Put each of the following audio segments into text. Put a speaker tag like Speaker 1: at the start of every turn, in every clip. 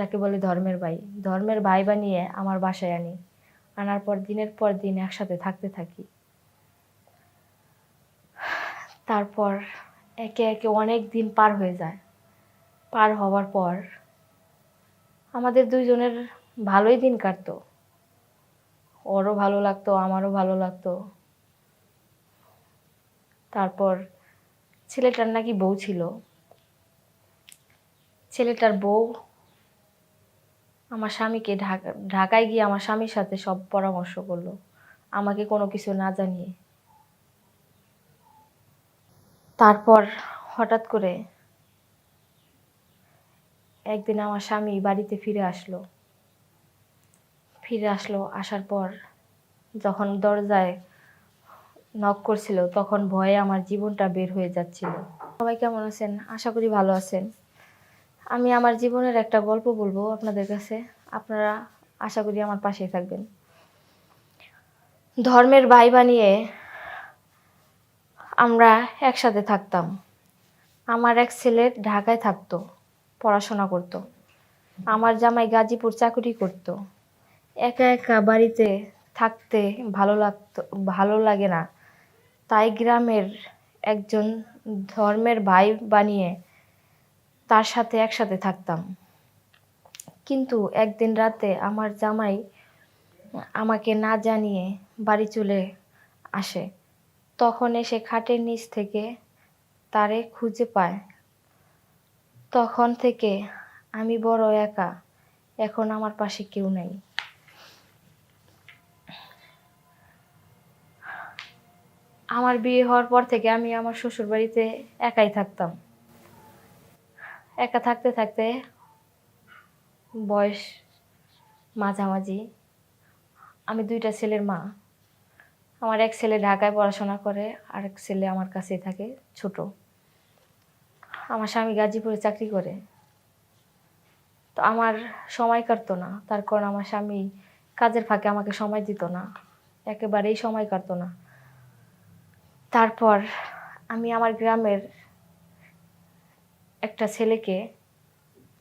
Speaker 1: যাকে বলে ধর্মের ভাই। ধর্মের ভাই বানিয়ে আমার বাসায় আনি। আনার পর দিনের পর দিন একসাথে থাকতে থাকি। তারপর একে একে অনেক দিন পার হয়ে যায়। পার হওয়ার পর আমাদের দুইজনের ভালোই দিন কাটতো। ওরও ভালো লাগতো, আমারও ভালো লাগতো। তারপর ছেলেটার নাকি বউ ছিল। ছেলেটার বউ আমার স্বামীকে ঢাকা, ঢাকায় গিয়ে আমার স্বামীর সাথে সব পরামর্শ করল। আমাকে কোনো কিছু না জানিয়ে। তারপর হঠাৎ করে একদিন আমার স্বামী বাড়িতে ফিরে আসলো। ফিরে আসলো, আসার পর যখন দরজায় নক করছিল, তখন ভয়ে আমার জীবনটা বের হয়ে যাচ্ছিল। সবাই কেমন আছেন? আশা করি ভালো আছেন। আমি আমার জীবনের একটা গল্প বলব আপনাদের কাছে। আপনারা আশা করি আমার পাশেই থাকবেন। ধর্মের ভাই বানিয়ে আমরা একসাথে থাকতাম। আমার এক ছেলে ঢাকায় থাকতো, পড়াশোনা করতো। আমার জামাই গাজীপুর চাকরি করতো। একা একা বাড়িতে থাকতে ভালো লাগতো, ভালো লাগে না। তাই গ্রামের একজন ধর্মের ভাই বানিয়ে তার সাথে একসাথে থাকতাম। কিন্তু একদিন রাতে আমার জামাই আমাকে না জানিয়ে বাড়ি চলে আসে। তখন এসে খাটের নিচ থেকে তারে খুঁজে পায়। তখন থেকে আমি বড় একা, এখন আমার পাশে কেউ নেই। আমার বিয়ে হওয়ার পর থেকে আমি আমার শ্বশুর বাড়িতে একাই থাকতাম। একা থাকতে থাকতে বয়স মাঝামাঝি। আমি দুইটা ছেলের মা। আমার এক ছেলে ঢাকায় পড়াশোনা করে আর এক ছেলে আমার কাছেই থাকে, ছোট। আমার স্বামী গাজীপুরে চাকরি করে। তো আমার সময় কাটতো না। তার কারণ আমার স্বামী কাজের ফাঁকে আমাকে সময় দিত না। একেবারেই সময় কাটতো না। তারপর আমি আমার গ্রামের একটা ছেলেকে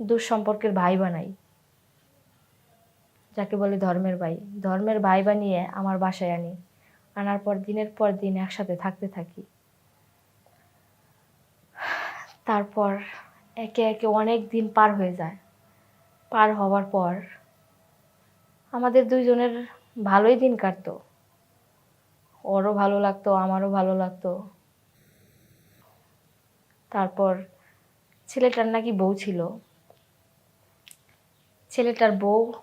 Speaker 1: দুঃসম্পর্কের ভাই বানাই। যাকে বলে ধর্মের ভাই। ধর্মের ভাই বানিয়ে আমার বাসায় আনি। আনার পর দিনের পর দিন একসাথে থাকতে থাকি। তারপর একে একে অনেক দিন পার হয়ে যায়। পার হওয়ার পর আমাদের দুইজনের ভালোই দিন কাটতো। ওরও ভালো লাগতো, আমারও ভালো লাগতো। তারপর ছেলেটার নাকি বউ ছিল। ছেলেটার বউ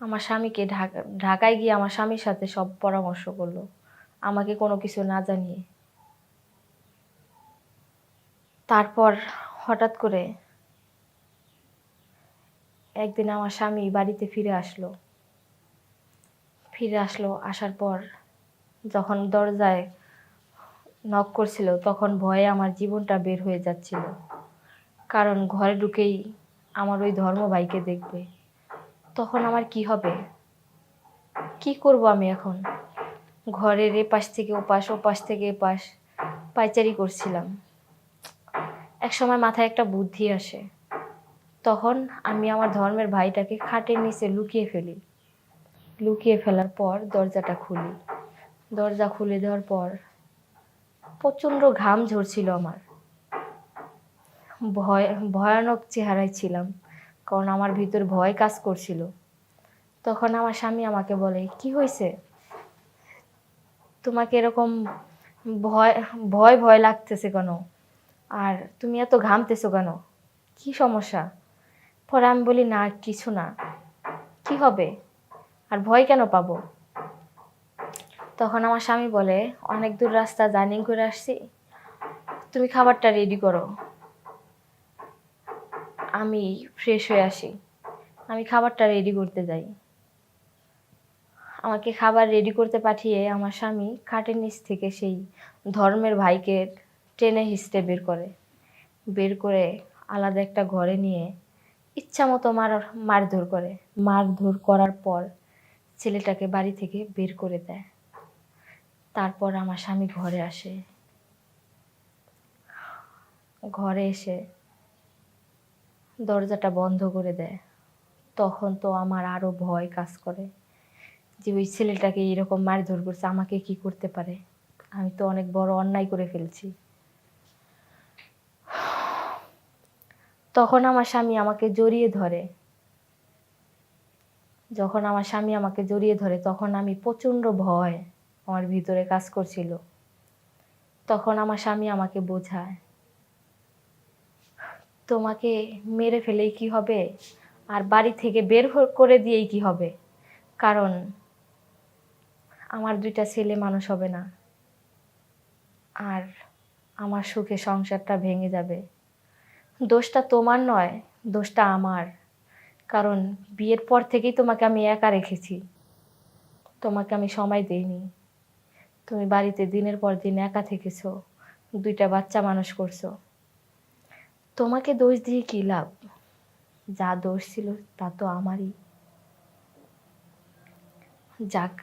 Speaker 1: আমার স্বামীকে ঢাকা, ঢাকায় গিয়ে আমার স্বামীর সাথে সব পরামর্শ করল। আমাকে কোনো কিছু না জানিয়ে। তারপর হঠাৎ করে একদিন আমার স্বামী বাড়িতে ফিরে আসলো। ফিরে আসলো, আসার পর যখন দরজায় নক করছিল, তখন ভয়ে আমার জীবনটা বের হয়ে যাচ্ছিল। কারণ ঘরে ঢুকেই আমার ওই ধর্ম ভাইকে দেখবে। তখন আমার কি হবে? কি করব আমি এখন? ঘরের এ পাশ থেকে ও পাশ ও পাশ থেকে এ পাশ পাইচারি করছিলাম। এক সময় মাথায় একটা বুদ্ধি আসে। তখন আমি আমার ধর্মের ভাইটাকে খাটের নিচে লুকিয়ে ফেলি। লুকিয়ে ফেলার পর দরজাটা খুলি। দরজা খুলে দেওয়ার পর প্রচণ্ড ঘাম ঝরছিল আমার। ভয়, ভয়ানক চেহারায় ছিলাম, কারণ আমার ভিতর ভয় কাজ করছিল। তখন আমার স্বামী আমাকে বলে, কি হয়েছে? তোমাকে এরকম ভয় ভয় ভয় লাগতেছে কেন? আর তুমি এত ঘামতেছো কেন? কি সমস্যা? পরে আমি বলি, না, কিছু না। কি হবে? আর ভয় কেন পাবো? তখন আমার স্বামী বলে, অনেক দূর রাস্তা, জার্নি করে আসছি। তুমি খাবারটা রেডি করো। আমি ফ্রেশ হয়ে আসি। আমি খাবারটা রেডি করতে যাই। আমাকে খাবার রেডি করতে পাঠিয়ে আমার স্বামী খাটের নিচ থেকে সেই ধর্মের ভাইকে টেনে হিসতে বের করে। বের করে আলাদা একটা ঘরে নিয়ে ইচ্ছা মতো মার, মারধর করে। মারধর করার পর ছেলেটাকে বাড়ি থেকে বের করে দেয়। তারপর আমার স্বামী ঘরে আসে। ঘরে এসে দরজাটা বন্ধ করে দেয়। তখন তো আমার আরও ভয় কাজ করে যে ওই ছেলেটাকে এরকম মারধর করছে, আমাকে কি করতে পারে? আমি তো অনেক বড় অন্যায় করে ফেলছি। তখন আমার স্বামী আমাকে জড়িয়ে ধরে। যখন আমার স্বামী আমাকে জড়িয়ে ধরে, তখন আমি প্রচণ্ড ভয় আমার ভিতরে কাজ করছিল। তখন আমার স্বামী আমাকে বোঝায়, তোমাকে মেরে ফেলেই কি হবে? আর বাড়ি থেকে বের করে দিয়েই কি হবে? কারণ আমার দুইটা ছেলে মানুষ হবে না। আর আমার সুখে সংসারটা ভেঙে যাবে। দোষটা তোমার নয়, দোষটা আমার। কারণ বিয়ের পর থেকেই তোমাকে আমি একা রেখেছি। তোমাকে আমি সময় দেইনি। তুমি বাড়িতে দিনের পর দিন একা থেকেছো, দুইটা বাচ্চা মানুষ করছ। তোমাকে দোষ দিয়ে কী লাভ? যা দোষ ছিল তা তো আমারই। যাক,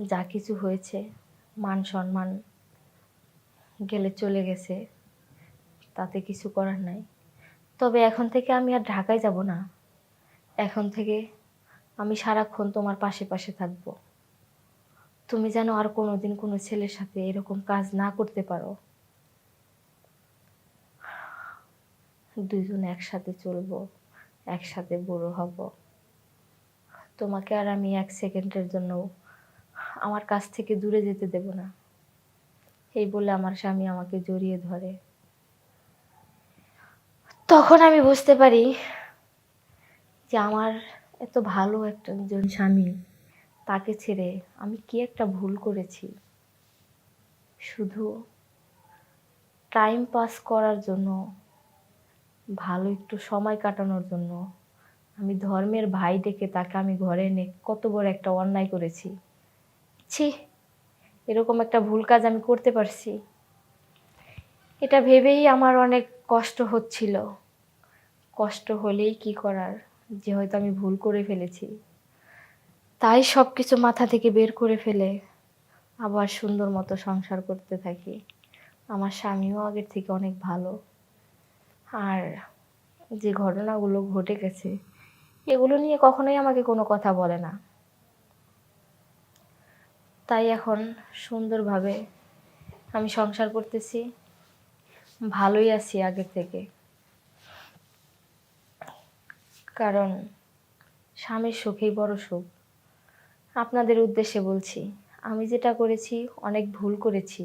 Speaker 1: যা কিছু হয়েছে, মান সম্মান গেলে চলে গেছে, তাতে কিছু করার নাই। তবে এখন থেকে আমি আর ঢাকায় যাব না। এখন থেকে আমি সারাক্ষণ তোমার পাশে পাশে থাকব। তুমি যেন আর কোনোদিন কোনো ছেলের সাথে এরকম কাজ না করতে পারো। দুজন একসাথে চলবো, একসাথে বড় হব। তোমাকে আর আমি এক সেকেন্ডের জন্য আমার কাছ থেকে দূরে যেতে দেব না। এই বলে আমার স্বামী আমাকে জড়িয়ে ধরে। তখন আমি বুঝতে পারি যে আমার এত ভালো একটা স্বামী তাকে ছেড়ে আমি কি একটা ভুল করেছি? শুধু টাইম পাস করার জন্য, ভালো একটু সময় কাটানোর জন্য, আমি ধর্মের ভাই ডেকে তাকে আমি ঘরে এনে কত বড় একটা অন্যায় করেছি। ছি, এরকম একটা ভুল কাজ আমি করতে পারছি। এটা ভেবেই আমার অনেক কষ্ট হচ্ছিল। কষ্ট হলেই কি করার? যে হয়তো আমি ভুল করে ফেলেছি। তাই সব কিছু মাথা থেকে বের করে ফেলে আবার সুন্দর মতো সংসার করতে থাকি। আমার স্বামীও আগের থেকে অনেক ভালো। আর যে ঘটনাগুলো ঘটে গেছে, এগুলো নিয়ে কখনোই আমাকে কোনো কথা বলে না। তাই এখন সুন্দরভাবে আমি সংসার করতেছি। ভালোই আছি আগের থেকে। কারণ স্বামীর সুখেই বড় সুখ। আপনাদের উদ্দেশ্যে বলছি, আমি যেটা করেছি অনেক ভুল করেছি।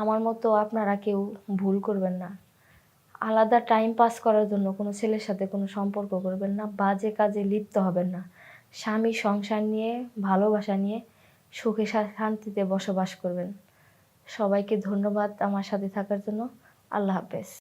Speaker 1: আমার মতো আপনারা কেউ ভুল করবেন না। আলাদা টাইম পাস করার জন্য কোনো ছেলের সাথে কোনো সম্পর্ক করবেন না, বাজে কাজে লিপ্ত হবেন না। স্বামী সংসার নিয়ে, ভালোবাসা নিয়ে সুখে শান্তিতে বসবাস করবেন। সবাইকে ধন্যবাদ আমার সাথে থাকার জন্য। আল্লাহ হাফেজ।